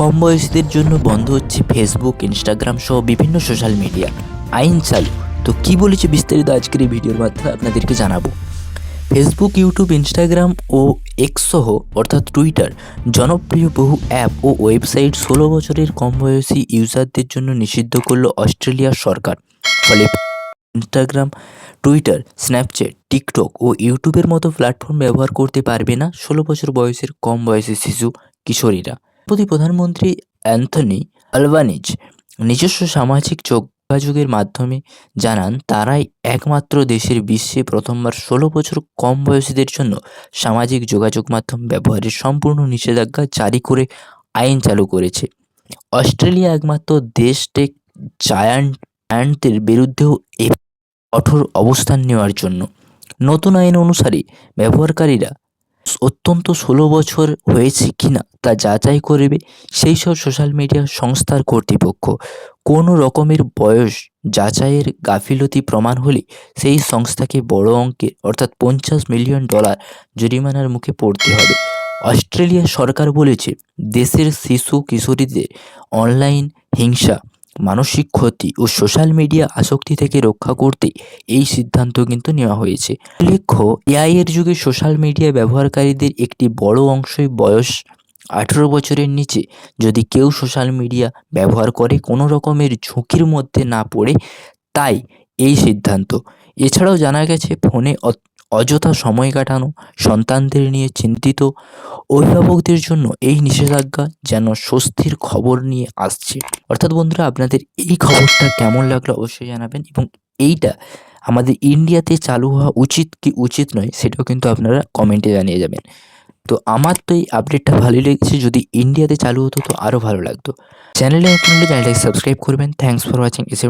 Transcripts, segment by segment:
কম বয়সীদের জন্য বন্ধ হচ্ছে ফেসবুক ইনস্টাগ্রাম সহ বিভিন্ন সোশ্যাল মিডিয়া আইন চালু। তো কি বলেছে বিস্তারিত আজকের এই ভিডিওর মাধ্যমে আপনাদেরকে জানাব। ফেসবুক ইউটিউব ইনস্টাগ্রাম ও এক্স সহ, অর্থাৎ টুইটার জনপ্রিয় বহু অ্যাপ ও ওয়েবসাইট ষোলো বছরের কম বয়সী ইউজারদের জন্য নিষিদ্ধ করল অস্ট্রেলিয়ার সরকার। ফলে ইনস্টাগ্রাম টুইটার স্ন্যাপচ্যাট টিকটক ও ইউটিউবের মতো প্ল্যাটফর্ম ব্যবহার করতে পারবে না ষোলো বছর বয়সের কম বয়সী শিশু, কিশোরীরা। প্রতি প্রধানমন্ত্রী অ্যান্থনি আলবানিজ নিজস্ব সামাজিক যোগাযোগের মাধ্যমে জানান, তারাই একমাত্র দেশের বিশ্বে প্রথমবার ষোলো বছর কম বয়সীদের জন্য সামাজিক যোগাযোগ মাধ্যম ব্যবহারের সম্পূর্ণ নিষেধাজ্ঞা জারি করে আইন চালু করেছে। অস্ট্রেলিয়া একমাত্র দেশ টেক জায়ান্ট অ্যান্ডদের বিরুদ্ধেও এ কঠোর অবস্থান নেওয়ার জন্য। নতুন আইন অনুসারে ব্যবহারকারীরা অত্যন্ত ষোলো বছর হয়েছে কিনা তা যাচাই করবে সেই সব সোশ্যাল মিডিয়া সংস্থার কর্তৃপক্ষ। কোনো রকমের বয়স যাচাইয়ের গাফিলতি প্রমাণ হলে সেই সংস্থাকে বড় অঙ্কের অর্থাৎ পঞ্চাশ মিলিয়ন ডলার জরিমানার মুখে পড়তে হবে। অস্ট্রেলিয়া সরকার বলেছে, দেশের শিশু কিশোরীদের অনলাইন হিংসা মানসিক ক্ষতি ও সোশ্যাল মিডিয়া আসক্তি থেকে রক্ষা করতে এই সিদ্ধান্ত কিন্তু নেওয়া হয়েছে। উল্লেখ্য, এআই এর যুগে সোশ্যাল মিডিয়া ব্যবহারকারীদের একটি বড় অংশই বয়স আঠেরো বছরের নিচে। যদি কেউ সোশ্যাল মিডিয়া ব্যবহার করে, কোনো রকমের ঝুঁকির মধ্যে না পড়ে, তাই এই সিদ্ধান্ত। এছাড়াও জানা গেছে, ফোনে অযথা সময় কাটানো, সন্তানদের নিয়ে চিন্তিত অভিভাবকদের জন্য এই নিষেধাজ্ঞা যেন স্বস্তির খবর নিয়ে আসছে। অর্থাৎ বন্ধুরা, আপনাদের এই খবরটা কেমন লাগল অবশ্যই জানাবেন এবং এইটা আমাদের ইন্ডিয়াতে চালু হওয়া উচিত কি উচিত নয়, সেটাও কিন্তু আপনারা কমেন্টে জানিয়ে যাবেন। তো আমার তো এই আপডেটটা ভালোই লেগেছে, যদি ইন্ডিয়াতে চালু হতো তো আরও ভালো লাগতো। চ্যানেলে নতুন চ্যানেলটাকে সাবস্ক্রাইব করবেন। থ্যাংকস ফর ওয়াচিং এসে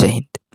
জয় হিন্দ।